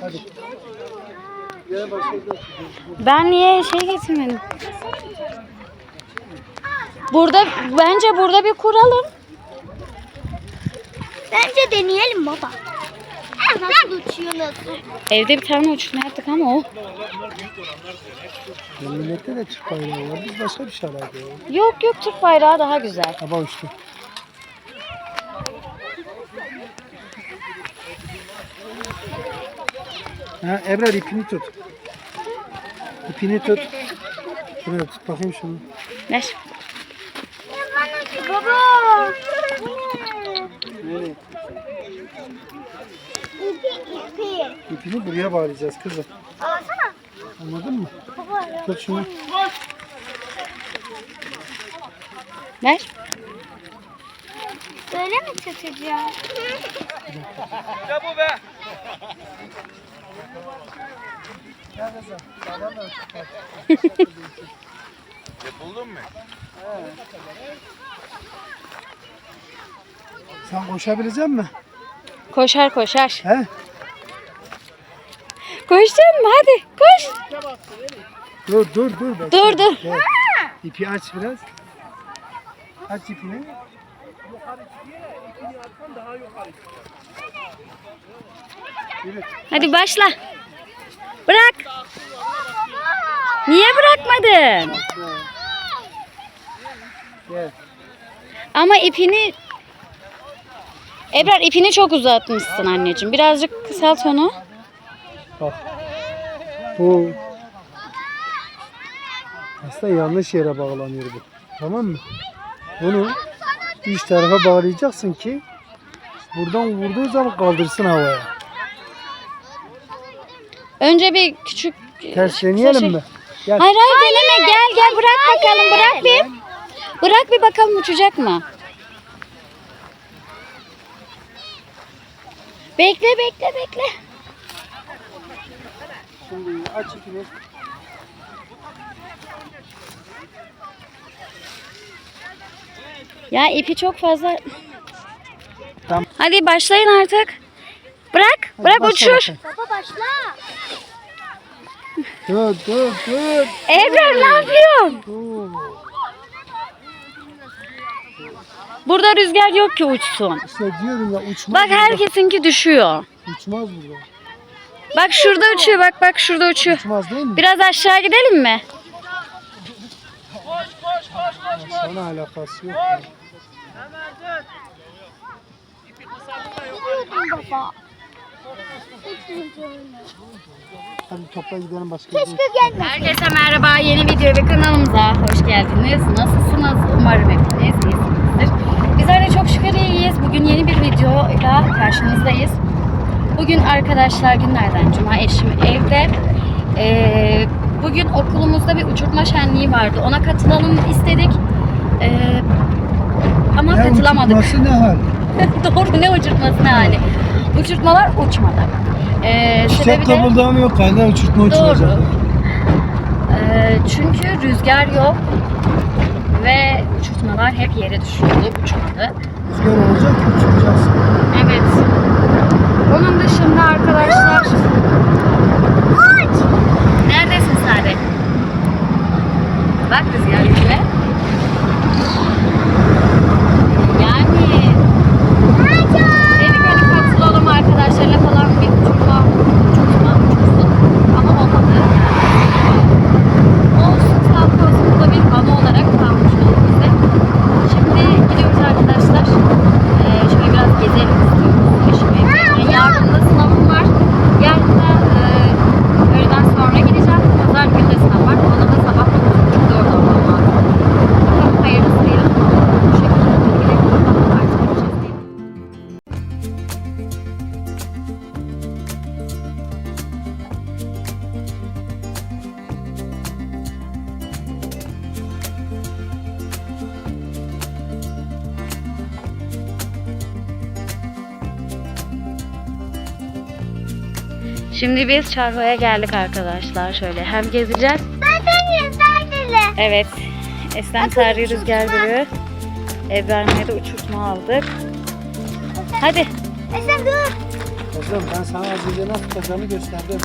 Hadi. Ben niye şey getirmedim? Burada bence burada bir kuralım. Bence deneyelim baba. Nasıl uçuyor nasıl? Evde bir tane uçurma yaptık ama o. Millette de Türk bayrağı var. Biz başka bir şey ya. Yok yok Türk bayrağı daha güzel. Hava uçtu. Ha, Ebrar ipini tut. İpini tut. Şuraya tut bakayım şunu. Ver. Baba. Nereye? İpi ipi. İpini buraya bağlayacağız kızım. Alsana. Anladın mı? Baba ya. Tut şunu. Ver. Böyle mi tutacağım? Sen koşabilecek misin? Koşar koşar. He? Koştun mu? Hadi koş. Dur dur dur. bekle. Dur dur. Gel. İpi aç biraz. Aç ipini. Yürü. Hadi başla. Bırak. Niye bırakmadın? Ama ipini Ebrar ipini çok uzatmışsın anneciğim. Birazcık kısalt onu. Bak. Bu aslında yanlış yere bağlanıyor bu. Tamam mı? Bunu üç tarafa bağlayacaksın ki buradan vurduğu zaman kaldırsın havaya. Önce bir küçük Ters şey- deneyelim mi? Gel. Hayır hayır deneme gel gel bırak bakalım bırak bir. Bırak bir bakalım uçacak mı? Bekle bekle bekle. Şimdi aç ipini. Ya ipi çok fazla. Tamam. Hadi başlayın artık. Bırak bırak başla uçur. Baba başla. Dur dur dur. Ebrar ne yapıyorsun? dur. Burada rüzgar yok ki uçsun. İşte diyorum ya uçmaz. Bak burada. herkesinki düşüyor. Uçmaz burada. Bak şurada uçuyor bak bak şurada uçuyor. Uçmaz değil mi? Biraz aşağı gidelim mi? Sana alakası yok. ya. Biliyordum baba. Hadi topla gidelim başka bir Keşke gelme. Herkese merhaba. Yeni video ve kanalımıza hoş geldiniz. Nasılsınız? Umarım hepiniz iyisinizdir. Bizler de çok şükür iyiyiz. Bugün yeni bir videoyla karşınızdayız. Bugün arkadaşlar günlerden cuma eşim evde. Ee, bugün okulumuzda bir uçurtma şenliği vardı. Ona katılalım istedik. Ee, ama Ya katılamadık. uçurtması ne hal? Doğru ne uçurtması ne hali. Uçurtmalar uçmadı. Ee, sebebi de- kıpırdamıyor kaynar uçurtma uçuracak. Doğru. Ee, çünkü rüzgar yok ve uçurtmalar hep yere düşüyordu, uçmadı. Rüzgar olacak ki uçuracaksın. Evet. Onun dışında arkadaşlar... Neredesin Sade? Bak rüzgar yüzüne. Yani... Şimdi biz Çarho'ya geldik arkadaşlar. Şöyle hem gezeceğiz. Ben deneyim ben deneyim. Evet. Esen tarihi rüzgar gülü. Ebrar'ın da uçurtma aldık. Hadi. Esen dur. Kızım ben sana az önce nasıl tutacağını gösterdim.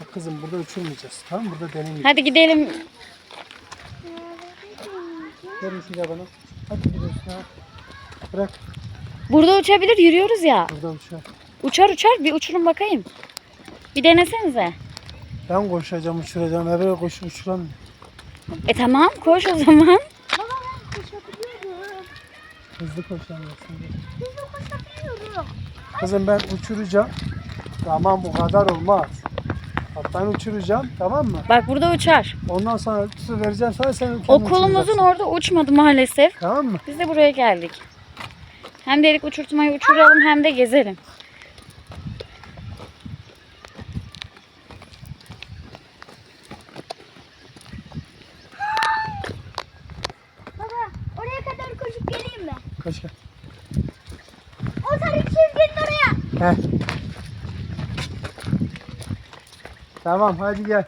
Bak kızım burada uçurmayacağız. Tamam? Burada deneyim. Hadi gidelim. Silah bana. Hadi gidiyorsun ha. Bırak. Burada uçabilir yürüyoruz ya. Buradan uçar. Uçar uçar bir uçurun bakayım. Bir denesenize. Ben koşacağım uçuracağım. Eve koşup uçuramıyorum. E tamam koş o zaman. Baba ben koşabiliyorum. Hızlı koşamıyorsun. Hızlı koşabiliyorum. Kızım ben uçuracağım. Tamam bu kadar olmaz. Bak ben uçuracağım tamam mı? Bak burada uçar. Ondan sonra su vereceğim sana sen kendin Okulumuzun uçuracaksın. orada uçmadı maalesef. Tamam mı? Biz de buraya geldik. Hem dedik uçurtmayı uçuralım hem de gezelim. Baba oraya kadar koşup geleyim mi? Gel. O sarı çizginin oraya. Heh. Tamam hadi gel.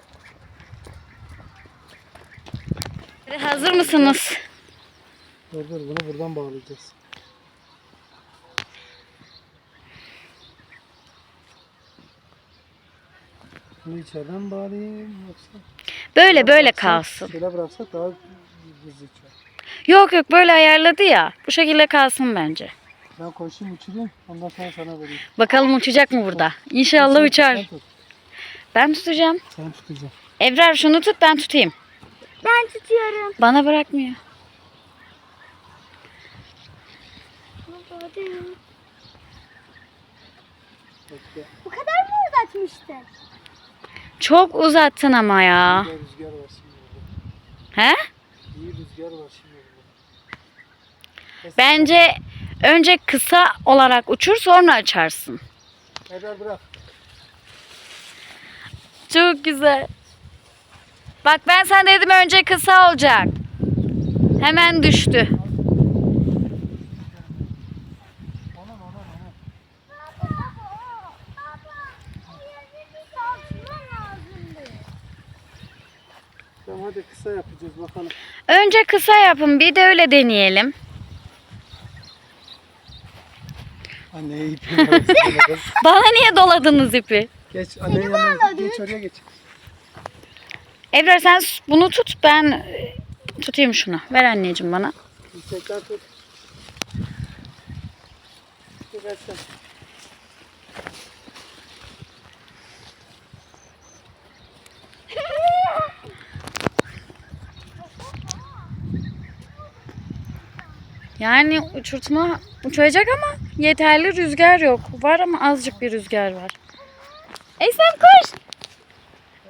Hazır mısınız? Dur dur bunu buradan bağlayacağız. Bunu içeriden bağlayayım yoksa? Böyle böyle Bıraksak- kalsın. Şöyle bıraksak daha hızlı uçar. Yok yok böyle ayarladı ya. Bu şekilde kalsın bence. Ben koşayım uçurayım ondan sonra sana vereyim. Bakalım uçacak mı burada? İnşallah Sen- uçar. Sen tut. Ben tutacağım. Sen tutacaksın. Ebrar şunu tut ben tutayım. Ben tutuyorum. Bana bırakmıyor. Bu kadar mı uzatmıştın? Çok uzattın ama ya. Güzel rüzgar var şimdi. He? İyi rüzgar var şimdi Bence önce kısa olarak uçur sonra açarsın. Ebrar bırak. Çok güzel. Bak ben sana dedim önce kısa olacak. Hemen düştü. Ona ona ona. Tamam hadi kısa yapacağız bakalım. Önce kısa yapın bir de öyle deneyelim. Anne kız. Bana niye doladınız ipi? Geç annenin yanına geç oraya geç. Ebrar sen bunu tut ben e, tutayım şunu. Ver anneciğim bana. Yüksekten tut. Tut Yani uçurtma uçacak ama yeterli rüzgar yok. Var ama azıcık bir rüzgar var. Eslem koş.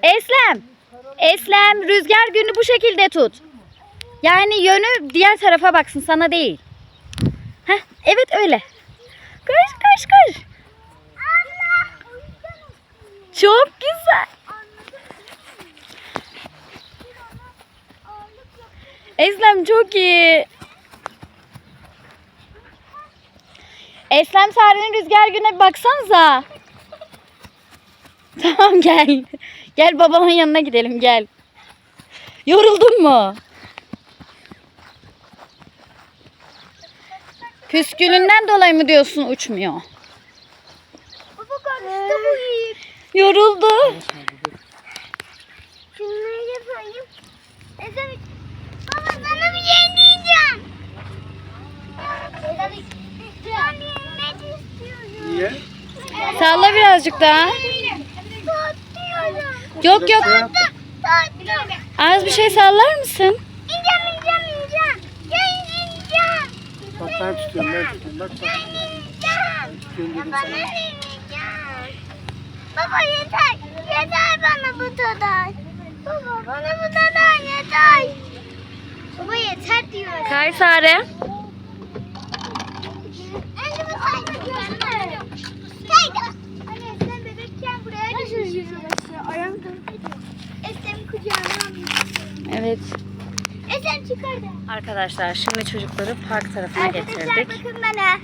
Eslem. Eslem rüzgar günü bu şekilde tut. Yani yönü diğer tarafa baksın sana değil. Heh, evet öyle. Koş koş koş. Çok güzel. Eslem çok iyi. Eslem Sare'nin rüzgar güne bir baksanıza. Tamam gel. Gel babanın yanına gidelim gel. Yoruldun mu? Püskülünden dolayı mı diyorsun uçmuyor? Baba karıştı bu ip. Yoruldu. Şunları yapayım. Ezem. Baba sana bir şey diyeceğim. İstiyorum. Niye? Salla birazcık daha. Yok yok. Az bir şey sallar mısın? İneceğim, ineceğim, ineceğim. Bak ben tutuyorum ben tutuyorum. Bak bak. Gel ineceğim. Baba nereye ineceğim? Baba yeter. Yeter bana bu kadar. Baba bana bu kadar yeter. Baba yeter diyor. Kay Evet. Esem çıkardı. Arkadaşlar şimdi çocukları park tarafına Arkadaşlar getirdik. bakın bana.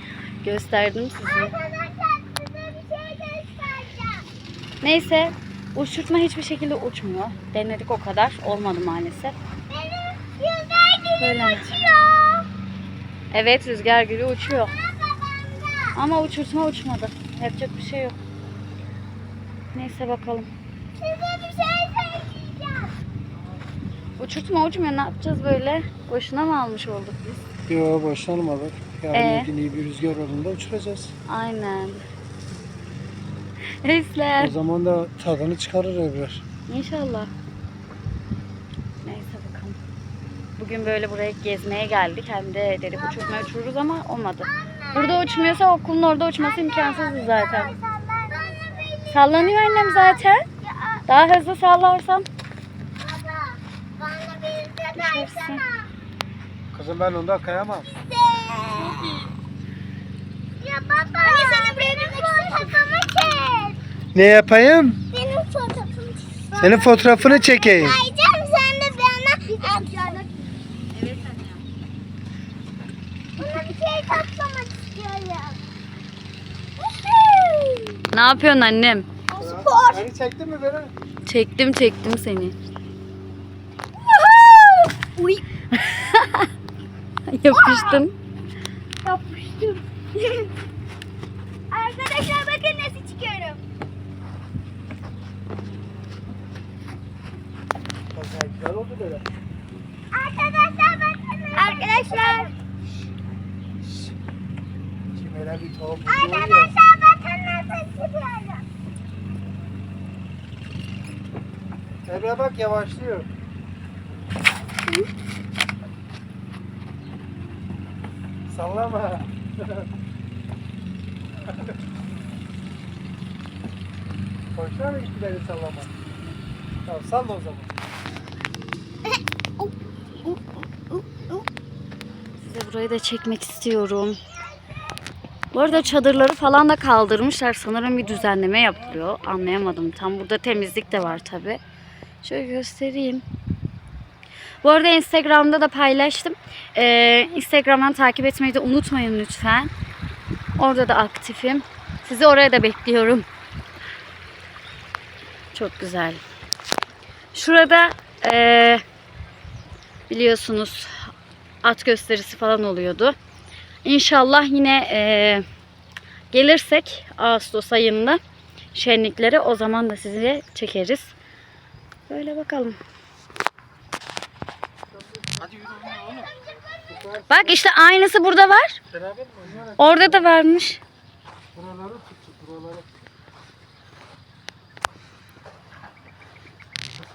Gösterdim size. Arkadaşlar size bir şey göstereceğim. Neyse uçurtma hiçbir şekilde uçmuyor. Denedik o kadar. Olmadı maalesef. Benim dilim Böyle. açıyor. Evet rüzgar gülü uçuyor. Ama uçurtma uçmadı. Yapacak bir şey yok. Neyse bakalım. Size. Uçurtma uçmuyor. Ne yapacağız böyle? Boşuna mı almış olduk biz? Yok boşanmadık. Yarın Ee? gün iyi bir rüzgar olduğunda uçuracağız. Aynen. O Esler. zaman da tadını çıkarır evler. İnşallah. Neyse bakalım. Bugün böyle buraya gezmeye geldik. Hem de dedik uçurtma uçururuz ama olmadı. Burada uçmuyorsa okulun orada uçması imkansızdı zaten. Sallanıyor annem zaten. Daha hızlı sallarsam. Versene. Kızım ben onda kayamam. Ya baba. Anne sana buraya benim fotoğrafımı çek. Ne yapayım? Benim fotoğrafımı çek. Senin fotoğrafını çekeyim. Kayacağım sen de bana. Evet annem. Buna bir şey toplamak istiyorum. Ne yapıyorsun annem? Spor. Beni çektin mi beni? Çektim çektim seni. Uy. Yapıştın. Yapıştım. Arkadaşlar bakın nasıl çıkıyorum. Güzel oldu böyle. Arkadaşlar bakın. Arkadaşlar. Arkadaşlar bakın nasıl çıkıyorum. Emre bak yavaşlıyor. Sallama. Hoşuna mı beni sallama? Tamam salla o zaman. Size burayı da çekmek istiyorum. Bu arada çadırları falan da kaldırmışlar. Sanırım bir düzenleme yapılıyor. Anlayamadım. Tam burada temizlik de var tabi. Şöyle göstereyim. Bu arada Instagram'da da paylaştım. Ee, Instagram'dan takip etmeyi de unutmayın lütfen. Orada da aktifim. Sizi oraya da bekliyorum. Çok güzel. Şurada ee, biliyorsunuz at gösterisi falan oluyordu. İnşallah yine eee, gelirsek Ağustos ayında şenlikleri o zaman da size çekeriz. Böyle bakalım. Hadi yürü oğlum. Bak işte aynısı burada var. Beraber mi oynayarak Orada da varmış. buraları tuttuk buraları.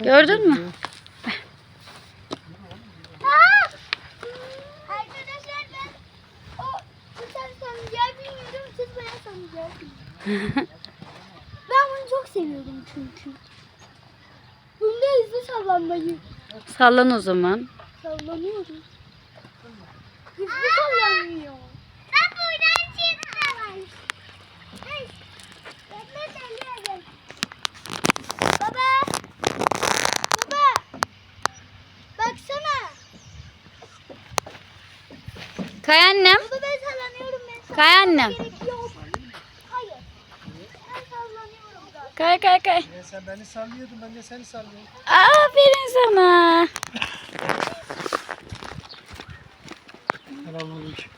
Gördün mü? Arkadaşlar ben o tutar sancağı bilmiyorum tutmaya sancağı bilmiyorum. ben bunu çok seviyorum çünkü. Bunda hızlı sallanmayı Sallan o zaman. Sallanıyorum. Hızlı sallanmıyor. Ben buradan çıktım. Baba. Baba. Baksana. Kay annem. Baba ben sallanıyorum ben Kay annem. Hayır. Ben sallanıyorum zaten. Kay kay kay. Ya sen beni sallıyordun ben de seni sallıyorum. Aferin sana. Selamünaleyküm.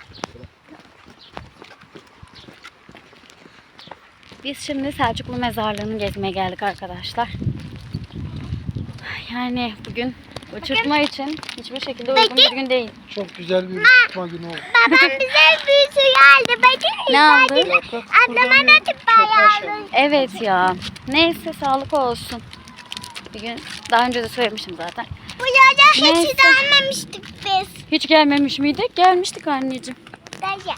Biz şimdi Selçuklu mezarlığını gezmeye geldik arkadaşlar. Yani bugün uçurtma için hiçbir şekilde uygun bir gün değil. Çok güzel bir tutma günü oldu. Babam bize bir su aldı. Bakın. Ne aldı? Ablama aldı. Evet ya. Neyse sağlık olsun. Bir gün daha önce de söylemiştim zaten. Neyse. hiç gelmemiştik biz. Hiç gelmemiş miydik? Gelmiştik anneciğim. Dayı.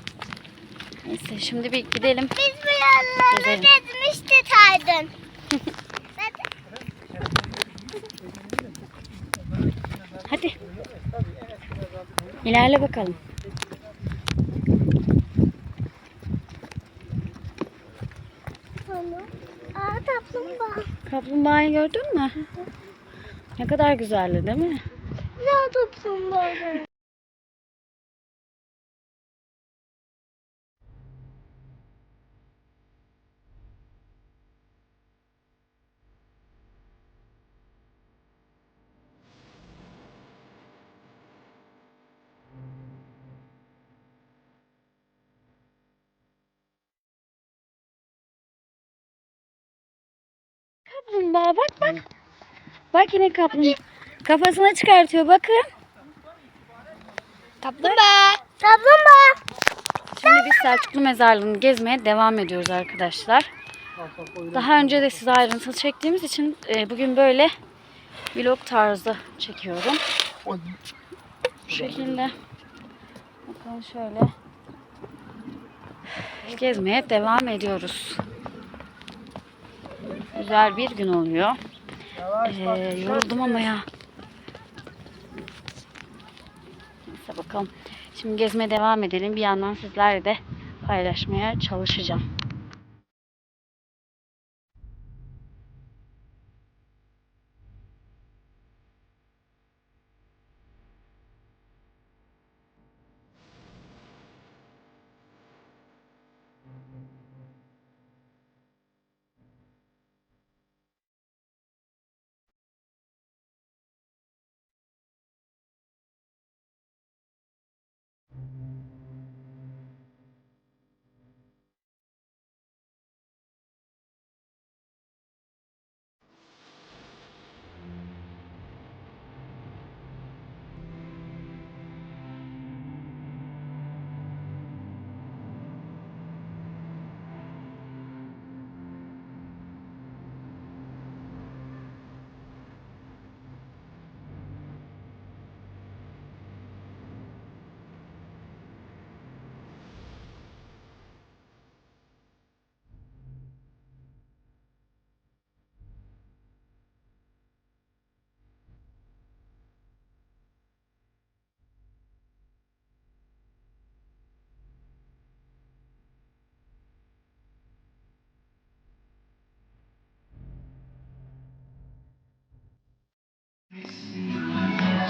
Neyse şimdi bir gidelim. Biz bu yolları Gezelim. gezmiştik Aydın. Hadi. İlerle bakalım. Aa kaplumbağa. Kaplumbağayı gördün mü? Ne kadar güzeldi değil mi? Ne tutsun böyle. Kaplumbağa bak bak. Bak yine kaplumbağa. Kafasını çıkartıyor bakın. Kaplumbağa. Kaplumbağa. Şimdi biz Selçuklu mezarlığını gezmeye devam ediyoruz arkadaşlar. Daha önce de size ayrıntılı çektiğimiz için e, bugün böyle vlog tarzı çekiyorum. Bu şekilde. Bakalım şöyle. Gezmeye devam ediyoruz. Güzel bir gün oluyor. Ee, yoruldum ama ya. Neyse bakalım. Şimdi gezmeye devam edelim. Bir yandan sizlerle de paylaşmaya çalışacağım.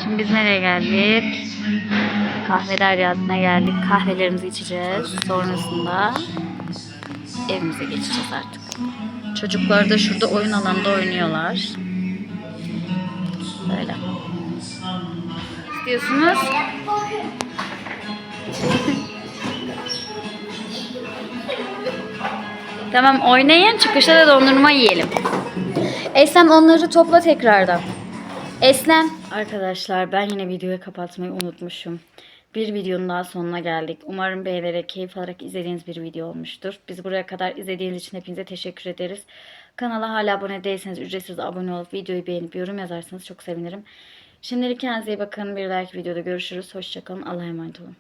Şimdi biz nereye geldik? Kahve deryasına geldik. Kahvelerimizi içeceğiz. Sonrasında evimize geçeceğiz artık. Çocuklar da şurada oyun alanında oynuyorlar. Böyle. İstiyorsunuz? tamam oynayın. Çıkışta da dondurma yiyelim. Eslem onları topla tekrardan. Eslem. Arkadaşlar ben yine videoyu kapatmayı unutmuşum. Bir videonun daha sonuna geldik. Umarım beğenerek, keyif alarak izlediğiniz bir video olmuştur. Bizi buraya kadar izlediğiniz için hepinize teşekkür ederiz. Kanala hala abone değilseniz ücretsiz abone olup videoyu beğenip yorum yazarsanız çok sevinirim. Şimdilik kendinize iyi bakın. Bir dahaki videoda görüşürüz. Hoşçakalın. Allah'a emanet olun.